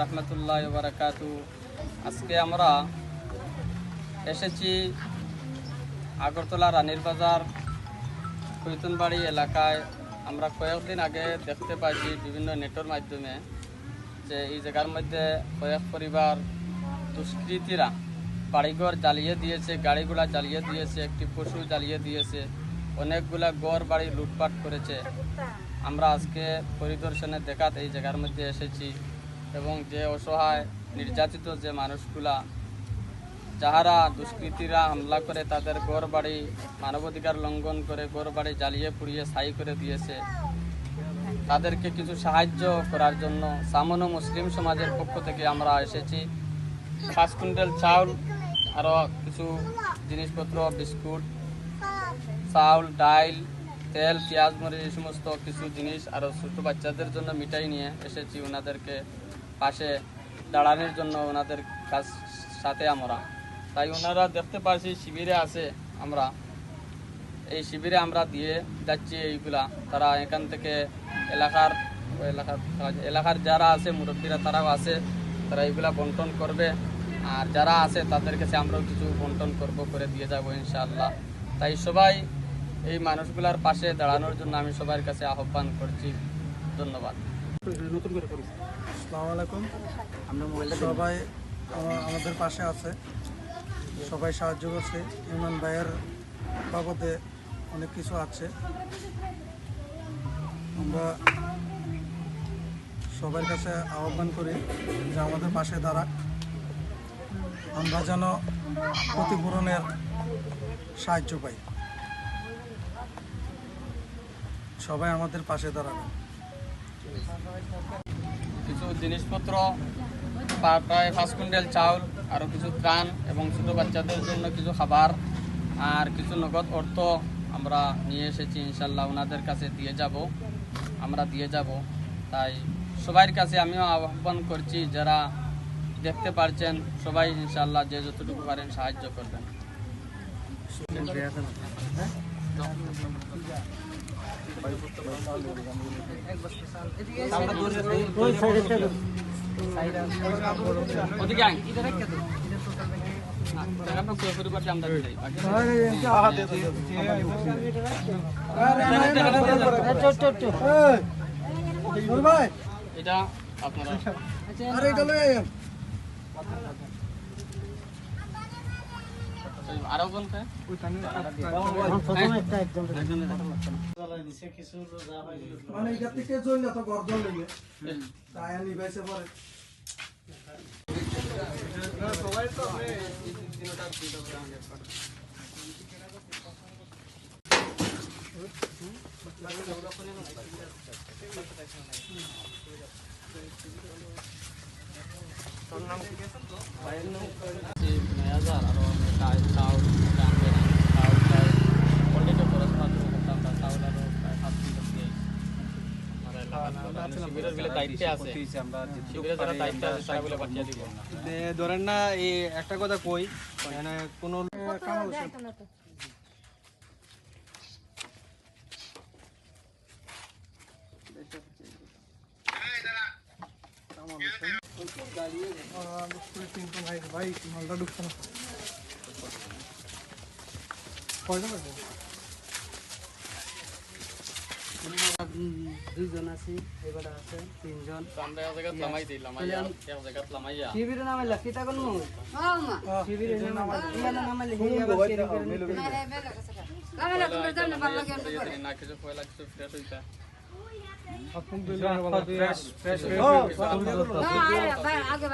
রহমতুল্লাহ বারাকাতু আজকে আমরা এসেছি আগরতলা রানীর বাজার কৈতুনবাড়ি এলাকায়। আমরা কয়েকদিন আগে দেখতে পাইছি বিভিন্ন নেটের মাধ্যমে যে এই জায়গার মধ্যে কয়েক পরিবার দুষ্কৃতীরা বাড়িঘর জ্বালিয়ে দিয়েছে, গাড়িগুলা জ্বালিয়ে দিয়েছে, একটি পশু জ্বালিয়ে দিয়েছে, অনেকগুলা গড় বাড়ি লুটপাট করেছে। আমরা আজকে পরিদর্শনে দেখাত এই জায়গার মধ্যে এসেছি। এবং যে অসহায়, নির্যাতিত যে মানুষগুলা, যাহারা দুষ্কৃতীরা হামলা করে তাদের গড় বাড়ি মানবাধিকার লঙ্ঘন করে গড় বাড়ি জ্বালিয়ে পুড়িয়ে ছাই করে দিয়েছে। তাদেরকে কিছু সাহায্য করার জন্য সামনো মুসলিম সমাজের পক্ষ থেকে আমরা এসেছি। পাঁচ কুইন্টাল চাউল, আরও কিছু জিনিসপত্র, বিস্কুট, চাউল, ডাইল, তেল, পেঁয়াজ, মরিচ, এই সমস্ত কিছু জিনিস আরও ছোটো বাচ্চাদের জন্য মিঠাই নিয়ে এসেছি ওনাদেরকে। পাশে দাঁড়ানোর জন্য ওনাদের কাছ সাথে আমরা। তাই ওনারা দেখতে পাচ্ছি শিবিরে আছে আমরা। এই শিবিরে আমরা দিয়ে যাচ্ছি এইগুলা। তারা এখান থেকে এলাকার এলাকার এলাকার যারা আছে, মুরব্বীরা তারাও আছে। তারা এইগুলা বন্টন করবে। আর যারা আছে, তাদের কাছে আমরাও কিছু বন্টন করব, করে দিয়ে যাব ইনশাআল্লাহ। তাই সবাই এই মানুষগুলার পাশে দাঁড়ানোর জন্য আমি সবার কাছে আহ্বান করছি। ধন্যবাদ। আসসালামু আলাইকুম। সবাই আমাদের পাশে আছে। সবাই সাহায্য করছে। ইমরান ভাইয়ের বাবদে অনেক কিছু আছে। আমরা সবার কাছে আহ্বান করি যে আমাদের পাশে দাঁড়াক। আমরা যেন ক্ষতিপূরণের সাহায্য পাই। সবাই আমাদের পাশে দাঁড়াবে কিছু জিনিসপত্র প্রা- প্রায় পাঁচ কুইন্টাল চাউল আরও কিছু ত্রাণ এবং ছোটো বাচ্চাদের জন্য কিছু খাবার আর কিছু নগদ অর্থ আমরা নিয়ে এসেছি, ইনশাল্লাহ ওনাদের কাছে দিয়ে যাব, আমরা দিয়ে যাব। তাই সবার কাছে আমিও আহ্বান করছি, যারা দেখতে পারছেন, সবাই ইনশাল্লাহ যে যতটুকু পারেন সাহায্য করবেন। ওদিকে আয়। না, টাকাটা পুরোপুরি করতে আরও কোন খায় মানে এটা থেকে জ্বললে তো গর্জন লেগে। তাই নিবাইছে পরে নয় হাজার আরও চাল চাউল ধরেন না এই একটা কথা কই মানে কোনো ভাই মালটা ঢুকছে না কয়জন আছে দুইজন আছি এবার আছে তিনজন। শিবিরে নামাইলা কিতা কোন শিবিরে নামাইলে হে আবার কেরি করে নিতে না কিছু পয়লা কিছু ফ্রেশ হইতা ফ্রেশ ফ্রেশ ও